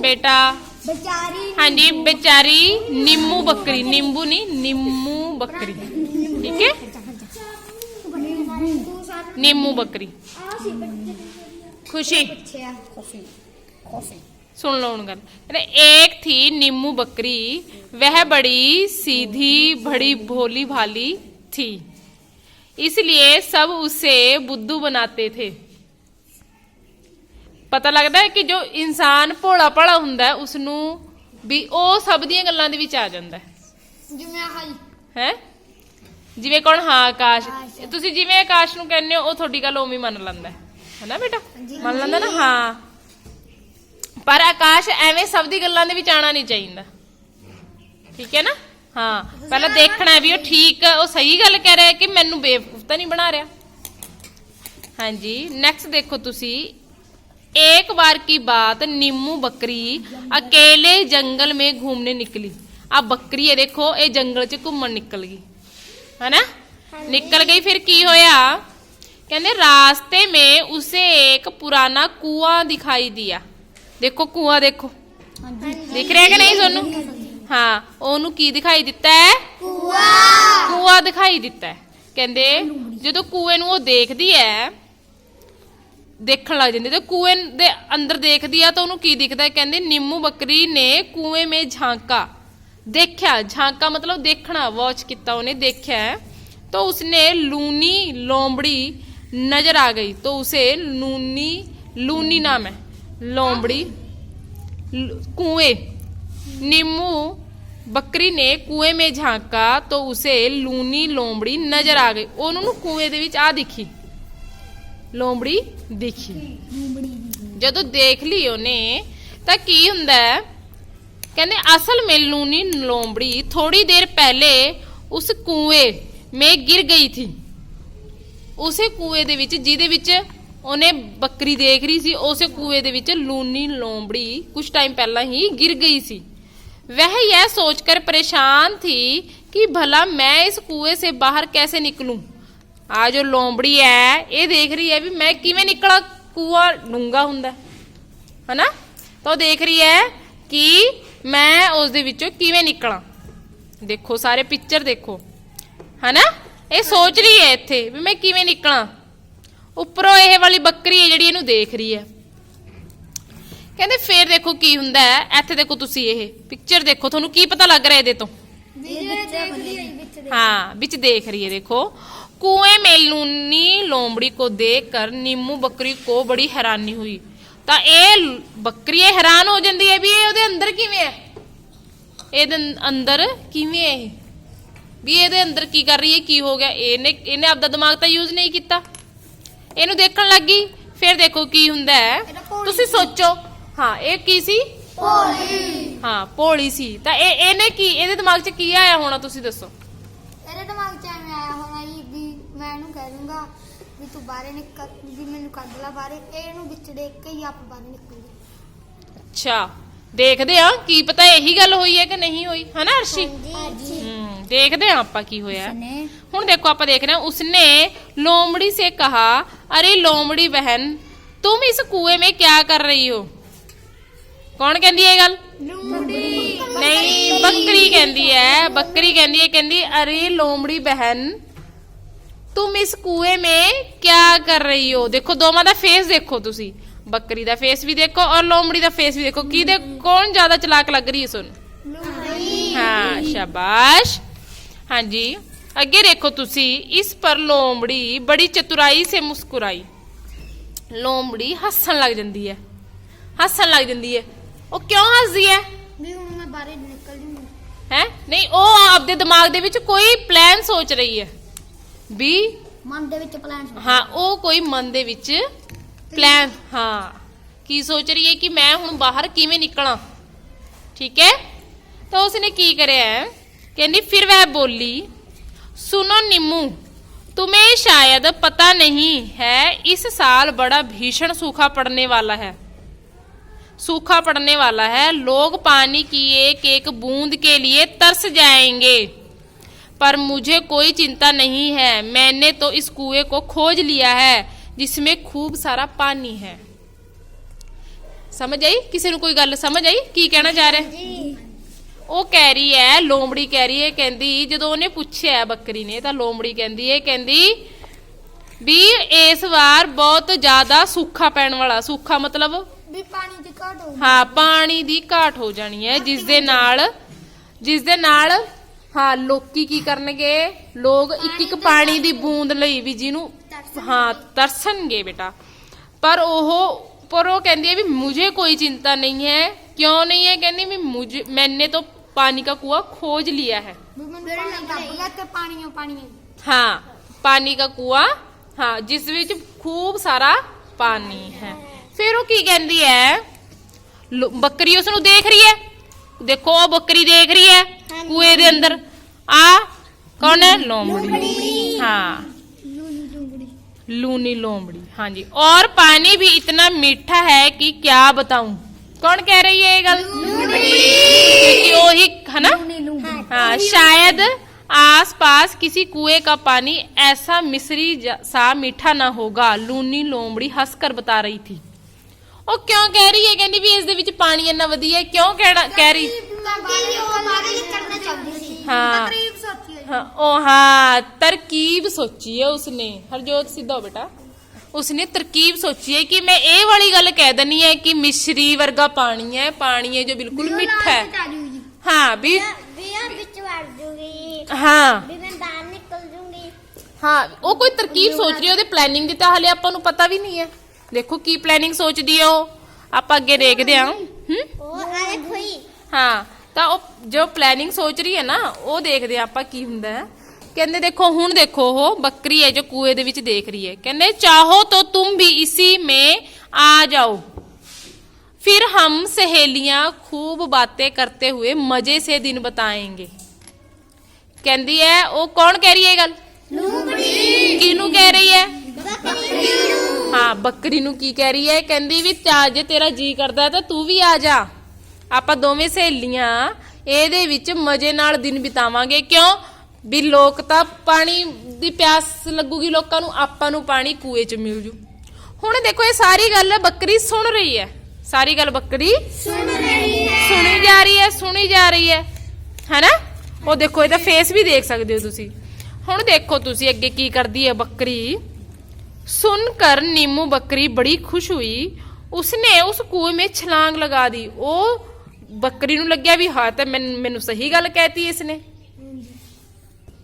बेटा। हाँ जी बेचारी नींबू बकरी। नींबू नी नींबू बकरी। ठीक है? नींबू बकरी। खुशी। सुन लो उन गल अरे एक थी नींबू बकरी। वह बड़ी सीधी बड़ी भोली भाली थी। इसलिए सब उसे बुद्धू बनाते थे। ਪਤਾ ਲੱਗਦਾ ਹੈ ਕਿ ਜੋ ਇਨਸਾਨ ਭੋਲਾ ਭਾਲਾ ਹੁੰਦਾ ਹੈ, ਉਸ ਨੂੰ ਵੀ ਉਹ ਸਭ ਦੀਆਂ ਗੱਲਾਂ ਦੇ ਵਿੱਚ ਆ ਜਾਂਦਾ ਹੈ। ਜਿਵੇਂ ਆਹ ਜੀ। ਹੈ? ਜਿਵੇਂ ਕੌਣ? ਹਾਂ ਆਕਾਸ਼। ਤੁਸੀਂ ਜਿਵੇਂ ਆਕਾਸ਼ ਨੂੰ ਕਹਿੰਦੇ ਹੋ ਉਹ ਤੁਹਾਡੀ ਗੱਲ ਉਵੇਂ ਮੰਨ ਲੈਂਦਾ ਹੈ। ਹੈਨਾ ਬੇਟਾ? ਮੰਨ ਲੈਂਦਾ ਨਾ? ਹਾਂ। ਪਰ ਆਕਾਸ਼ ਐਵੇਂ ਸਭ ਦੀ ਗੱਲਾਂ ਦੇ ਵਿੱਚ ਆਣਾ ਨਹੀਂ ਚਾਹੀਦਾ। ਠੀਕ ਹੈ ਨਾ? ਹਾਂ। ਪਹਿਲਾਂ ਦੇਖਣਾ ਵੀ ਉਹ ਠੀਕ ਉਹ ਸਹੀ ਗੱਲ ਕਹਿ ਰਿਹਾ ਕਿ ਮੈਨੂੰ ਬੇਵਕੂਫ ਤਾਂ ਨਹੀਂ ਬਣਾ ਰਿਹਾ। ਹਾਂਜੀ। ਨੈਕਸਟ ਦੇਖੋ ਤੁਸੀਂ। एक बार की बात नीमू बकरी अकेले जंगल में घूमने निकली अब बकरी है देखो ये जंगल च घूमन निकल गई है ना निकल गई फिर की होया कहते रास्ते में उसे एक पुराना कुआं दिखाई दिया देखो कुआं देखो दिख रहा है कि नहीं सोनू हाँ ਉਹਨੂੰ ਕੀ ਦਿਖਾਈ ਦਿੱਤਾ ਹੈ ਕੂਆ ਦਿਖਾਈ ਦਿੱਤਾ ਹੈ ਕਹਿੰਦੇ ਜਦੋਂ ਕੂਏ ਨੂੰ ਉਹ ਦੇਖਦੀ ਹੈ ਦੇਖਣ ਲੱਗ ਜਾਂਦੀ ਤੇ ਕੂਏ ਦੇ ਅੰਦਰ ਦੇਖਦੀ ਆ ਤਾਂ ਉਹਨੂੰ ਕੀ ਦਿਖਦਾ ਹੈ? ਕਹਿੰਦੇ ਨਿੰਮੂ ਬੱਕਰੀ ਨੇ ਕੂਏ ਮੇ ਝਾਂਕਾ ਦੇਖਿਆ ਝਾਂਕਾ ਮਤਲਬ ਦੇਖਣਾ ਵਾਚ ਕੀਤਾ ਉਹਨੇ ਦੇਖਿਆ ਹੈ। तो उसने लूनी लोमड़ी नजर आ गई तो उसे लूनी लूनी नाम है लोमड़ी ल- कुएं नीमू ਬੱਕਰੀ ਨੇ ਕੂਏ ਮੇ ਝਾਂਕਾ ਤਾਂ ਉਸੇ ਲੂਨੀ ਲੋਮੜੀ ਨਜ਼ਰ ਆ ਗਈ ਉਹਨੂੰ ਨੂੰ ਕੂਏ ਦੇ ਵਿੱਚ ਆ ਦਿਖੀ ਲੋਮੜੀ ਦਿਖੀ ਜਦੋਂ ਦੇਖ ਲਈ ਉਹਨੇ ਤਾਂ ਕੀ ਹੁੰਦਾ ਹੈ ਕਹਿੰਦੇ ਅਸਲ में लूनी लोमड़ी थोड़ी देर पहले उस कुएं में गिर गई थी ਉਸੇ ਕੂਏ ਦੇ ਵਿੱਚ ਜਿਹਦੇ ਵਿੱਚ ਉਹਨੇ ਬੱਕਰੀ ਦੇਖ ਰਹੀ ਸੀ ਉਸੇ ਕੂਏ ਦੇ ਵਿੱਚ ਲੂਨੀ ਲੋਮੜੀ ਕੁਝ ਟਾਈਮ ਪਹਿਲਾਂ ਹੀ ਗਿਰ ਗਈ ਸੀ वह यह सोचकर परेशान थी कि भला मैं इस कुएं से बाहर कैसे निकलूं ਆ ਜੋ ਲੋਂਬੜੀ ਐ ਇਹ ਦੇਖ ਰਹੀ ਹੈ ਵੀ ਮੈਂ ਕਿਵੇਂ ਨਿਕਲਾ ਕੂਆ ਡੂੰਗਾ ਹੁੰਦਾ। ਹਨਾ? ਤਾਂ ਉਹ ਦੇਖ ਰਹੀ ਹੈ ਕਿ ਮੈਂ ਉਸ ਦੇ ਵਿੱਚੋਂ ਕਿਵੇਂ ਨਿਕਲਾਂ। ਦੇਖੋ ਸਾਰੇ ਪਿਕਚਰ ਦੇਖੋ। ਹਨਾ? ਇਹ ਸੋਚ ਰਹੀ ਹੈ ਇੱਥੇ ਵੀ ਮੈਂ ਕਿਵੇਂ ਨਿਕਲਾਂ। ਉੱਪਰੋਂ ਇਹ ਵਾਲੀ ਬੱਕਰੀ ਹੈ ਜਿਹੜੀ ਇਹਨੂੰ ਦੇਖ ਰਹੀ ਹੈ ਕਹਿੰਦੇ ਫੇਰ ਦੇਖੋ ਕੀ ਹੁੰਦਾ ਹੈ ਇੱਥੇ ਦੇਖੋ ਤੁਸੀਂ ਇਹ ਪਿਕਚਰ ਦੇਖੋ। ਤੁਹਾਨੂੰ ਕੀ ਪਤਾ ਲੱਗ ਰਿਹਾ ਇਹਦੇ ਤੋਂ? ਹਾਂ ਵਿੱਚ ਦੇਖ ਰਹੀ ਹੈ ਦੇਖੋ। कुएं में लूनी लोमड़ी को देखकर नीमू बकरी को बड़ी हैरानी हुई ਤਾਂ ਇਹ ਬੱਕਰੀ ਇਹ ਹੈਰਾਨ ਹੋ ਜਾਂਦੀ ਹੈ ਵੀ ਇਹ ਉਹਦੇ ਅੰਦਰ ਕਿਵੇਂ ਹੈ ਇਹਦੇ ਅੰਦਰ ਕਿਵੇਂ ਹੈ ਇਹ ਵੀ ਇਹਦੇ ਅੰਦਰ ਕੀ ਕਰ ਰਹੀ ਹੈ ਕੀ ਹੋ ਗਿਆ ਇਹਨੇ ਇਹਨੇ ਆਪਦਾ ਦਿਮਾਗ ਤਾਂ ਯੂਜ਼ ਨਹੀਂ ਕੀਤਾ ਇਹਨੂੰ ਦੇਖਣ ਲੱਗੀ ਫਿਰ ਦੇਖੋ ਕੀ ਹੁੰਦਾ ਹੈ ਤੁਸੀਂ ਸੋਚੋ ਹਾਂ ਇਹ ਕੀ ਸੀ ਹਾਂ ਭੋਲੀ ਸੀ ਤਾਂ ਇਹ ਇਹਨੇ ਕੀ ਇਹਦੇ ਦਿਮਾਗ 'ਚ ਕੀ ਆਇਆ ਹੋਣਾ ਤੁਸੀਂ ਦੱਸੋ ਇਹਦੇ ਦਿਮਾਗ 'ਚ ਵੀ ਤੂੰ ਬਾਹਰ ਨਿਕਲ ਵੀ ਮੈਨੂੰ ਕੱਢ ਲੈ ਬਾਹਰ ਇਹਨੂੰ ਵਿੱਚ ਦੇਖ ਕੇ ਹੀ ਆਪ ਬਾਹਰ ਨਿਕਲ ਗਈ ਅੱਛਾ ਦੇਖਦੇ ਆ ਕੀ ਪਤਾ ਇਹੀ ਗੱਲ ਹੋਈ ਹੈ ਕਿ ਨਹੀਂ ਹੋਈ ਹਨਾ ਅਰਸ਼ੀ ਹਾਂਜੀ ਹੂੰ ਦੇਖਦੇ ਆ ਆਪਾਂ ਕੀ ਹੋਇਆ ਨੇ ਹੁਣ ਦੇਖੋ ਆਪਾਂ ਦੇਖ ਰਹੇ ਹਾਂ ਉਸਨੇ लोमड़ी से कहा अरे लोमड़ी बहन तुम इस कुएं में क्या कर रही हो ਕੌਣ ਕਹਿੰਦੀ ਹੈ ਇਹ ਗੱਲ ਨਹੀਂ ਬੱਕਰੀ ਕਹਿੰਦੀ ਹੈ ਬੱਕਰੀ ਕਹਿੰਦੀ ਹੈ ਕਹਿੰਦੀ ਅਰੇ ਲੋਮੜੀ ਬਹਿਨ ਤੁਮ ਇਸ ਕੂਏ ਮੇ ਕਿਆ ਕਰ ਰਹੀ ਹੋ ਦੇਖੋ ਦੋਵਾਂ ਦਾ ਫੇਸ ਦੇਖੋ ਤੁਸੀਂ ਬੱਕਰੀ ਦਾ ਫੇਸ ਵੀ ਦੇਖੋ ਔਰ ਲੋਮੜੀ ਦਾ ਫੇਸ ਵੀ ਦੇਖੋ ਕਿਹਦੇ ਕੌਣ ਜ਼ਿਆਦਾ ਚਲਾਕ ਲੱਗ ਰਹੀ ਹੈ ਤੁਹਾਨੂੰ ਹਾਂ ਸ਼ਾਬਾਸ਼ ਹਾਂਜੀ ਅੱਗੇ ਦੇਖੋ ਤੁਸੀਂ ਇਸ ਪਰ ਲੋਮੜੀ ਬੜੀ ਚਤੁਰਾਈ ਸੇ ਮੁਸਕਰਾਈ ਲੋਮੜੀ ਹੱਸਣ ਲੱਗ ਜਾਂਦੀ ਹੈ ਹੱਸਣ ਲੱਗ ਜਾਂਦੀ ਹੈ ਉਹ ਕਿਉਂ ਹੱਸਦੀ ਹੈ ਵੀ ਹੁਣ ਮੈਂ ਬਾਹਰ ਨਿਕਲ ਜੂੰਗੀ ਹੈ ਨਹੀਂ ਉਹ ਆਪਦੇ ਦਿਮਾਗ ਦੇ ਵਿੱਚ ਕੋਈ ਪਲਾਨ ਸੋਚ ਰਹੀ ਹੈ ਵੀ ਮਨ ਦੇ ਵਿੱਚ ਪਲਾਨ ਹਾਂ ਉਹ ਕੋਈ ਮਨ ਦੇ ਵਿੱਚ ਪਲਾਨ ਹਾਂ। ਕੀ ਸੋਚ ਰਹੀ ਹੈ ਕਿ ਮੈਂ ਹੁਣ ਬਾਹਰ ਕਿਵੇਂ ਨਿਕਲਾਂ? ਠੀਕ ਹੈ? ਤਾਂ ਉਸਨੇ ਕੀ ਕਰਿਆ ਕਹਿੰਦੀ ਫਿਰ ਵਹ ਬੋਲੀ ਸੁਨੋ ਨਿੰਮੂ तुम्हें शायद पता नहीं है इस साल बड़ा भीषण सूखा पड़ने वाला है सूखा पड़ने वाला है लोग पानी की एक एक बूंद के लिए तरस जाएंगे पर मुझे कोई चिंता नहीं है मैंने तो इस कुएं को खोज लिया है जिसमें खूब सारा पानी है ਸਮਝ ਆਈ ਕਿਸੇ ਨੂੰ ਕੋਈ ਗੱਲ ਸਮਝ ਆਈ ਕੀ ਕਹਿਣਾ ਚਾਹ ਰਿਹਾ ਜੀ ਉਹ ਕਹਿ ਰਹੀ ਹੈ ਲੋਮੜੀ ਕਹਿ ਰਹੀ ਹੈ ਕਹਿੰਦੀ ਜਦੋਂ ਉਹਨੇ ਪੁੱਛਿਆ ਬੱਕਰੀ ਨੇ ਤਾਂ ਲੋਮੜੀ ਕਹਿੰਦੀ ਹੈ ਕਹਿੰਦੀ ਵੀ ਇਸ ਵਾਰ ਬਹੁਤ ਜ਼ਿਆਦਾ ਸੂਖਾ ਪੈਣ ਵਾਲਾ ਸੂਖਾ ਮਤਲਬ ਵੀ ਪਾਣੀ ਦੀ ਘਾਟ ਹੋ ਹਾਂ ਪਾਣੀ ਦੀ ਘਾਟ ਹੋ ਜਾਣੀ ਹੈ ਜਿਸ ਦੇ ਨਾਲ ਜਿਸ ਦੇ ਨਾਲ ਹਾਂ ਲੋਕੀ ਕੀ ਕਰਨਗੇ ਲੋਕ ਇੱਕ ਇੱਕ ਪਾਣੀ ਦੀ ਬੂੰਦ ਲਈ ਵੀ ਜਿਹਨੂੰ ਹਾਂ ਤਰਸਣਗੇ ਬੇਟਾ ਪਰ ਉਹ ਪਰ ਉਹ ਕਹਿੰਦੀ ਹੈ ਵੀ मुझे कोई चिंता नहीं है क्यों नहीं है ਕਹਿੰਦੀ ਵੀ मुझे मैंने तो पानी का कुआं खोज लिया है ਵੀ ਮੈਨੂੰ ਪਾਣੀ ਲੱਭ ਗਿਆ ਤੇ ਪਾਣੀਓ ਪਾਣੀ हाँ पानी का कुआं हाँ ਜਿਸ ਵਿੱਚ ਖੂਬ ਸਾਰਾ ਪਾਣੀ ਹੈ ਫਿਰ ਉਹ ਕੀ ਕਹਿੰਦੀ ਹੈ ਲੋ- ਬੱਕਰੀ ਉਸ ਨੂੰ ਦੇਖ ਰਹੀ ਹੈ ਦੇਖੋ ਉਹ ਬੱਕਰੀ ਦੇਖ ਰਹੀ ਹੈ ਕੂਏ ਦੇ ਅੰਦਰ ਆ ਕੌਣ ਹੈ ਲੋਮੜੀ हाँ ਲੂਣੀ ਲੂੰਗੜੀ लूनी लोमड़ी हाँ जी और पानी भी इतना मीठा है कि क्या बताऊं कौन कह रही है ये गल क्योंकि वो ही है ना हाँ शायद आसपास किसी कुएं का पानी ऐसा मिश्री ज- सा मीठा ना होगा लूनी लोमड़ी हंसकर बता रही थी ਉਹ ਕਿਉਂ ਕਹਿ ਰਹੀ ਹੈ ਕਹਿੰਦੀ ਵੀ ਇਸ ਦੇ ਵਿੱਚ ਪਾਣੀ ਇੰਨਾ ਵਧੀਆ ਹੈ ਕਿਉਂ ਕਹਿਣਾ ਕਹਿ ਰਹੀ ਬਾਰੇ ਉਹ ਬਾਰੇ ਕਰਨਾ ਚਾਹੁੰਦੀ ਸੀ ਹਾਂ। ਤਕਰੀਬ ਸੋਚੀ ਹੋਈ हाँ ओ हाँ तरकीब सोची है उसने हरजोत सीधा हो बेटा उसने तरकीब सोची है कि मैं ये वाली गल कह दनी है कि मिश्री वर्गा पानी है पानी है जो बिल्कुल मीठा है हाँ भी ਵੀ ਆ ਵਿੱਚ ਵੜ ਜੂਗੀ हाँ ਵੀ ਮੈਂ ਬਾਹਰ ਨਿਕਲ ਜੂਗੀ ਹਾਂ ਉਹ ਕੋਈ ਤਰਕੀਬ ਸੋਚ ਰਹੀ ਹੈ ਉਹਦੇ ਪਲੈਨਿੰਗ ਦੀ ਤਾਂ ਹਲੇ ਆਪਾਂ ਨੂੰ ਪਤਾ ਵੀ ਨਹੀਂ ਹੈ ਦੇਖੋ ਕੀ ਪਲੈਨਿੰਗ ਸੋਚਦੀ ਹੈ ਉਹ ਆਪਾਂ ਅੱਗੇ ਦੇਖਦੇ ਹਾਂ ਹੂੰ ਉਹ ਆ ਦੇਖੋ ਹੀ ਹਾਂ ਤਾਂ ਉਹ ਜੋ ਪਲੈਨਿੰਗ ਸੋਚ ਰਹੀ ਹੈ ਨਾ ਉਹ ਦੇਖਦੇ ਹਾਂ ਆਪਾਂ ਕੀ ਹੁੰਦਾ ਹੈ ਕਹਿੰਦੇ ਦੇਖੋ ਹੁਣ ਦੇਖੋ ਉਹ ਬੱਕਰੀ ਹੈ ਜੋ ਕੂਏ ਦੇ ਵਿੱਚ ਦੇਖ ਰਹੀ ਹੈ ਕਹਿੰਦੇ ਚਾਹੋ तो तुम भी इसी में आ जाओ फिर हम सहेलियां खूब बातें करते हुए मजे से दिन बताएंगे ਕਹਿੰਦੀ ਹੈ ਉਹ ਕੌਣ ਕਹਿ ਰਹੀ ਹੈ ਇਹ ਗੱਲ ਲੂੰਗੜੀ ਕਿਹਨੂੰ ਕਹਿ ਰਹੀ ਹੈ ਬੱਕਰੀ ਹਾਂ ਬੱਕਰੀ ਨੂੰ ਕੀ ਕਹਿ ਰਹੀ ਹੈ ਕਹਿੰਦੀ ਵੀ ਚਾ ਜੇ ਤੇਰਾ ਜੀ ਕਰਦਾ ਹੈ ਤਾਂ ਤੂੰ ਵੀ ਆ ਜਾ ਆਪਾਂ ਦੋਵੇਂ ਸਹੇਲੀਆਂ ਇਹਦੇ ਵਿੱਚ ਮਜ਼ੇ ਨਾਲ ਦਿਨ ਬਿਤਾਵਾਂਗੇ। ਕਿਉਂ? ਵੀ ਲੋਕ ਤਾਂ ਪਾਣੀ ਦੀ ਪਿਆਸ ਲੱਗੂਗੀ ਲੋਕਾਂ ਨੂੰ ਆਪਾਂ ਨੂੰ ਪਾਣੀ ਕੂਏ 'ਚ ਮਿਲ ਜੂ। ਹੁਣ ਦੇਖੋ ਇਹ ਸਾਰੀ ਗੱਲ ਬੱਕਰੀ ਸੁਣ ਰਹੀ ਹੈ। ਸਾਰੀ ਗੱਲ ਬੱਕਰੀ ਸੁਣ ਰਹੀ ਹੈ। ਸੁਣੀ ਜਾ ਰਹੀ ਹੈ ਸੁਣੀ ਜਾ ਰਹੀ ਹੈ। ਹੈਨਾ? ਉਹ ਦੇਖੋ ਇਹਦਾ ਫੇਸ ਵੀ ਦੇਖ ਸਕਦੇ ਹੋ ਤੁਸੀਂ। ਹੁਣ ਦੇਖੋ ਤੁਸੀਂ ਅੱਗੇ ਕੀ ਕਰਦੀ ਹੈ ਬੱਕਰੀ। ਸੁਣ ਕਰ ਨਿੰਮੂ ਬੱਕਰੀ ਬੜੀ ਖੁਸ਼ ਹੋਈ। ਉਸਨੇ ਉਸ ਕੂਏ ਵਿੱਚ ਛਲਾਂਗ ਲਗਾ ਦੀ। ਉਹ ਬੱਕਰੀ ਨੂੰ ਲੱਗਿਆ ਵੀ ਹਾਂ ਤਾਂ ਮੈਨ- ਮੈਨੂੰ ਸਹੀ ਗੱਲ ਕਹਿਤੀ ਇਸਨੇ।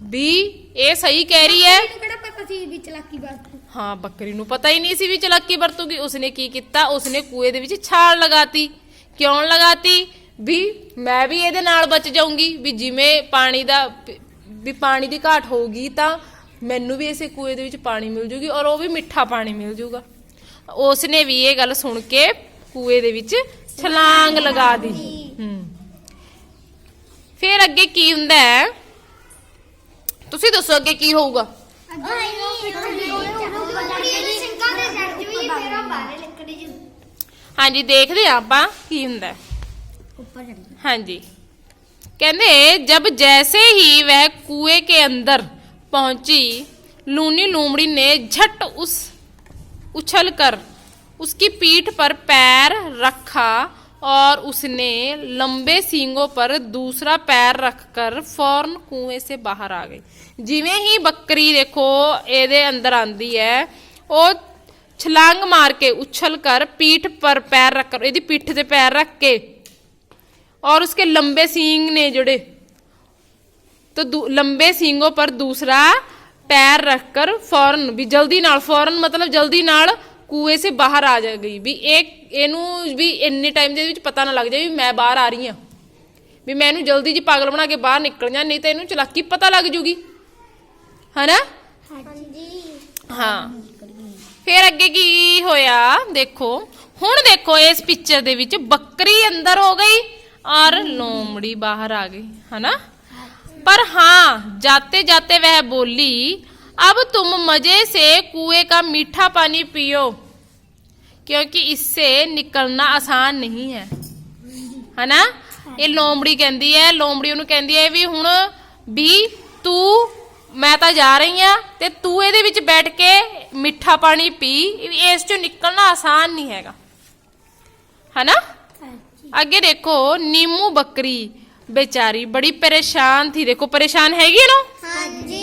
ਵੀ ਇਹ ਸਹੀ ਕਹਿ ਰਹੀ ਹੈ। ਇਹਨੂੰ ਕਿਹੜਾ ਪਤਾ ਸੀ ਵੀ ਚਲਾਕੀ ਬਾਤ ਹਾਂ ਬੱਕਰੀ ਨੂੰ ਪਤਾ ਹੀ ਨਹੀਂ ਸੀ ਵੀ ਚਲਾਕੀ ਵਰਤੂਗੀ। ਉਸਨੇ ਕੀ ਕੀਤਾ? ਉਸਨੇ ਕੂਏ ਦੇ ਵਿੱਚ ਛਾਲ ਲਗਾਤੀ। ਕਿਉਂ ਲਗਾਤੀ? ਵੀ ਮੈਂ ਵੀ ਇਹਦੇ ਨਾਲ ਬਚ ਜਾਊਂਗੀ। ਵੀ ਜਿਵੇਂ ਪਾਣੀ ਦਾ ਪ- ਵੀ ਪਾਣੀ ਦੀ ਘਾਟ ਹੋਊਗੀ ਤਾਂ ਮੈਨੂੰ ਵੀ ਇਸੇ ਕੂਏ ਦੇ ਵਿੱਚ ਪਾਣੀ ਮਿਲ ਜੂਗੀ ਔਰ ਉਹ ਵੀ ਮਿੱਠਾ ਪਾਣੀ ਮਿਲ ਜੂਗਾ। ਉਸਨੇ ਵੀ ਇਹ ਗੱਲ ਸੁਣ ਕੇ ਕੂਏ ਦੇ ਵਿੱਚ ਛਲਾਂਗ ਲਗਾ ਦੀ ਹੂੰ ਫਿਰ ਅੱਗੇ ਕੀ ਹੁੰਦਾ ਹੈ ਤੁਸੀਂ ਦੱਸੋ ਅੱਗੇ ਕੀ ਹੋਊਗਾ ਹਾਂਜੀ ਦੇਖਦੇ ਹਾਂ ਆਪਾਂ ਕੀ ਹੁੰਦਾ ਹੈ ਹਾਂਜੀ ਕਹਿੰਦੇ जब जैसे ही वह कुएं के अंदर पहुंची लूनी लोमड़ी ने झट उस उछल कर उसकी पीठ पर पैर रखा और उसने लंबे सींगों पर दूसरा पैर रखकर फौरन कुएं से बाहर आ गई ਜਿਵੇਂ ਹੀ ਬੱਕਰੀ ਦੇਖੋ ਇਹਦੇ ਅੰਦਰ ਆਂਦੀ ਹੈ ਉਹ ਛਲਾਂਗ ਮਾਰ ਕੇ ਉਛਲ ਕਰ ਪੀਠ ਪਰ ਪੈਰ ਰੱਖ ਕਰ ਇਹਦੀ ਪਿੱਠ ਤੇ ਪੈਰ ਰੱਖ ਕੇ और उसके लंबे सींग ने जुड़े तो दू- लंबे सींगों पर दूसरा पैर रखकर फौरन भी जल्दी नाल फौरन मतलब जल्दी नाल ਕੂਏ ਸੇ ਬਾਹਰ ਆ ਜਾ ਗਈ ਵੀ ਇਹ ਇਹਨੂੰ ਵੀ ਇੰਨੇ ਟਾਈਮ ਦੇ ਵਿੱਚ ਪਤਾ ਨਾ ਲੱਗ ਜਾਵੇ ਵੀ ਮੈਂ ਬਾਹਰ ਆ ਰਹੀ ਹਾਂ। ਵੀ ਮੈਂ ਇਹਨੂੰ ਜਲਦੀ ਜੀ ਪਾਗਲ ਬਣਾ ਕੇ ਬਾਹਰ ਨਿਕਲ ਜਾ ਨਹੀਂ ਤਾਂ ਇਹਨੂੰ ਚਲਾਕੀ ਪਤਾ ਲੱਗ ਜੂਗੀ। ਹਨਾ? ਹਾਂਜੀ। ਹਾਂ। ਫਿਰ ਅੱਗੇ ਕੀ ਹੋਇਆ? ਦੇਖੋ। ਹੁਣ ਦੇਖੋ ਇਸ ਪਿਕਚਰ ਦੇ ਵਿੱਚ ਬੱਕਰੀ ਅੰਦਰ ਹੋ ਗਈ ਔਰ ਲੋਮੜੀ ਬਾਹਰ ਆ ਗਈ। ਹਨਾ? ਪਰ ਹਾਂ ਜਾਤੇ ਜਾਤੇ ਵਹ ਬੋਲੀ अब तुम मजे से कुएं का मीठा पानी पियो क्योंकि इससे निकलना आसान नहीं है ਹੈ ਨਾ ਇਹ ਲੋਮੜੀ ਕਹਿੰਦੀ ਹੈ ਲੋਮੜੀ ਉਹਨੂੰ ਕਹਿੰਦੀ ਹੈ ਵੀ ਹੁਣ ਵੀ ਤੂੰ ਮੈਂ ਤਾਂ ਜਾ ਰਹੀ ਆ ਤੇ ਤੂੰ ਇਹਦੇ ਵਿੱਚ ਬੈਠ ਕੇ ਮਿੱਠਾ ਪਾਣੀ ਪੀ ਇਸ ਚੋਂ ਨਿਕਲਣਾ ਆਸਾਨ ਨਹੀਂ ਹੈਗਾ ਹਨਾ ਹਾਂਜੀ ਅੱਗੇ ਦੇਖੋ ਨੀਮੂ ਬੱਕਰੀ बेचारी बड़ी परेशान थी देखो परेशान हैगी ना ਹਾਂਜੀ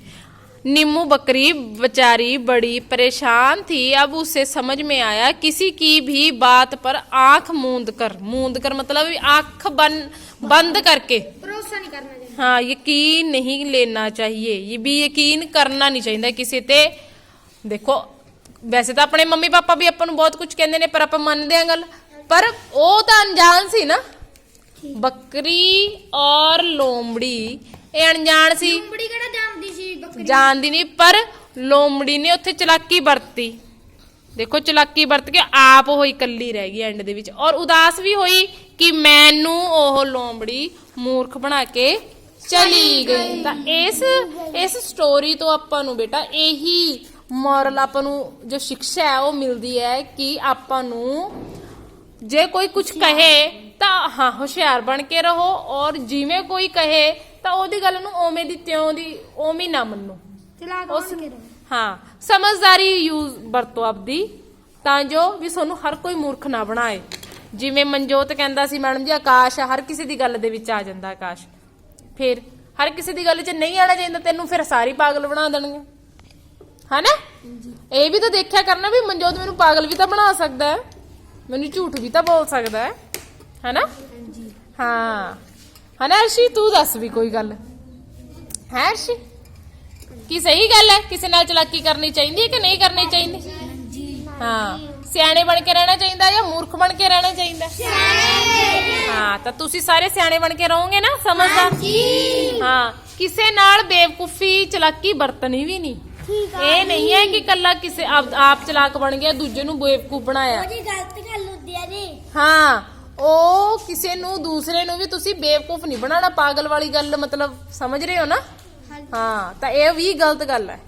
जी नीमू बकरी बेचारी बड़ी परेशान थी अब उसे समझ में आया किसी की भी बात पर आंख मूंद कर मूंद कर मतलब आंख बन बंद करके ਭਰੋਸਾ ਨਹੀਂ ਕਰਨਾ ਚਾਹੀਦਾ हाँ यकीन नहीं लेना चाहिए ये भी यकीन करना नहीं चाहिए ਕਿਸੇ ਤੇ ਦੇਖੋ ਵੈਸੇ ਤਾਂ ਆਪਣੇ ਮੰਮੀ ਪਾਪਾ ਵੀ ਆਪਾਂ ਨੂੰ ਬਹੁਤ ਕੁਝ ਕਹਿੰਦੇ ਨੇ ਪਰ ਆਪਾਂ ਮੰਨਦੇ ਆਂ ਗੱਲ ਪਰ ਉਹ ਤਾਂ ਅਣਜਾਣ ਸੀ ਨਾ ਬੱਕਰੀ ਔਰ ਲੋਮੜੀ ਇਹ ਅਣਜਾਣ ਸੀ ਕੁੰਬੜੀ ਕਿਹੜਾ ਜਾਣਦੀ ਨਹੀਂ, ਪਰ ਲੋਮੜੀ ਨੇ ਉੱਥੇ ਚਲਾਕੀ ਵਰਤੀ। ਦੇਖੋ, ਚਲਾਕੀ ਵਰਤ ਕੇ ਆਪ ਉਹ ਇਕੱਲੀ ਰਹਿ ਗਈ ਐਂਡ ਦੇ ਵਿੱਚ। ਔਰ ਉਦਾਸ ਵੀ ਹੋਈ ਕਿ ਮੈਨੂੰ ਉਹ ਲੋਮੜੀ ਮੂਰਖ ਬਣਾ ਕੇ ਚਲੀ ਗਈ। ਤਾਂ ਇਸ ਇਸ ਸਟੋਰੀ ਤੋਂ ਆਪਾਂ ਨੂੰ ਬੇਟਾ ਇਹੀ ਮੋਰਲ ਆਪਾਂ ਨੂੰ ਜੋ ਸਿੱਖਿਆ ਹੈ, ਉਹ ਮਿਲਦੀ ਹੈ ਕਿ ਆਪਾਂ ਨੂੰ ਜੇ ਕੋਈ ਕੁਝ ਕਹੇ ਤਾਂ ਹਾਂ, ਹੁਸ਼ਿਆਰ ਬਣ ਕੇ ਰਹੋ। ਔਰ ਜਿਵੇਂ ਕੋਈ ਕਹੇ ਤਾਂ ਉਹਦੀ ਗੱਲ ਨੂੰ ਓਵੇਂ ਦੀ ਤਿਉਂ ਦੀ ਓਵੇਂ ਨਾ ਮੰਨੋ। ਉਸ ਕੇ ਹਾਂ ਸਮਝਦਾਰੀ ਯੂਜ਼ ਵਰਤੋ ਆਪਦੀ ਤਾਂ ਜੋ ਵੀ ਤੁਹਾਨੂੰ ਹਰ ਕੋਈ ਮੂਰਖ ਨਾ ਬਣਾਏ। ਜਿਵੇਂ ਮਨਜੋਤ ਕਹਿੰਦਾ ਸੀ ਮੈਡਮ ਜੀ ਆਕਾਸ਼ ਆ, ਹਰ ਕਿਸੇ ਦੀ ਗੱਲ ਦੇ ਵਿੱਚ ਆ ਜਾਂਦਾ ਆਕਾਸ਼। ਫਿਰ ਹਰ ਕਿਸੇ ਦੀ ਗੱਲ 'ਚ ਨਹੀਂ ਆਣਾ ਚਾਹੀਦਾ ਤੈਨੂੰ ਫਿਰ ਸਾਰੀ ਪਾਗਲ ਬਣਾ ਦੇਣਗੇ। ਹਨਾ? ਇਹ ਵੀ ਤਾਂ ਦੇਖਿਆ ਕਰਨਾ ਵੀ ਮਨਜੋਤ ਮੈਨੂੰ ਪਾਗਲ ਵੀ ਤਾਂ ਬਣਾ ਸਕਦਾ ਹੈ ਮੈਨੂੰ ਝੂਠ ਵੀ ਤਾਂ ਬੋਲ ਸਕਦਾ ਹੈ। ਹਨਾ? ਹਾਂ। ਹਨਾ ਅਰਸ਼ੀ ਤੂੰ ਦੱਸ ਵੀ ਕੋਈ ਗੱਲ। ਹੈ ਅਰਸ਼ੀ? ਕੀ ਸਹੀ ਗੱਲ ਹੈ? ਕਿਸੇ ਨਾਲ ਚਲਾਕੀ ਕਰਨੀ ਚਾਹੀਦੀ ਹੈ ਕਿ ਨਹੀਂ ਕਰਨੀ ਚਾਹੀਦੀ? ਹਾਂ ਸਿਆਣੇ ਬਣ ਕੇ ਰਹਿਣਾ ਚਾਹੀਦਾ ਜਾਂ ਮੂਰਖ ਬਣ ਕੇ ਰਹਿਣਾ ਚਾਹੀਦਾ? ਹਾਂ ਤਾਂ ਤੁਸੀਂ ਸਾਰੇ ਸਿਆਣੇ ਬਣ ਕੇ ਰਹੋਗੇ ਨਾ ਸਮਝਦਾਰ? ਹਾਂ ਕਿਸੇ ਨਾਲ ਬੇਵਕੂਫੀ ਚਲਾਕੀ ਵਰਤਣੀ ਵੀ ਨਹੀਂ। ਇਹ ਨਹੀਂ ਹੈ ਕਿ ਕੱਲਾ ਕਿਸੇ ਆਪ ਚਲਾਕ ਬਣ ਗਿਆ ਦੂਜੇ ਨੂੰ ਬੇਵਕੂਫ ਬਣਾਇਆ। ਉਹਦੀ ਗਲਤ ਗੱਲ ਹੁੰਦੀ ਹੈ ਜੀ। ਹਾਂ ਉਹ ਕਿਸੇ ਨੂੰ ਦੂਸਰੇ ਨੂੰ ਵੀ ਤੁਸੀਂ ਬੇਵਕੂਫ ਨਹੀਂ ਬਣਾਉਣਾ ਪਾਗਲ ਵਾਲੀ ਗੱਲ ਮਤਲਬ ਸਮਝ ਰਹੇ ਹੋ ਨਾ? ਹਾਂ ਤਾਂ ਇਹ ਵੀ ਗਲਤ ਗੱਲ ਹੈ।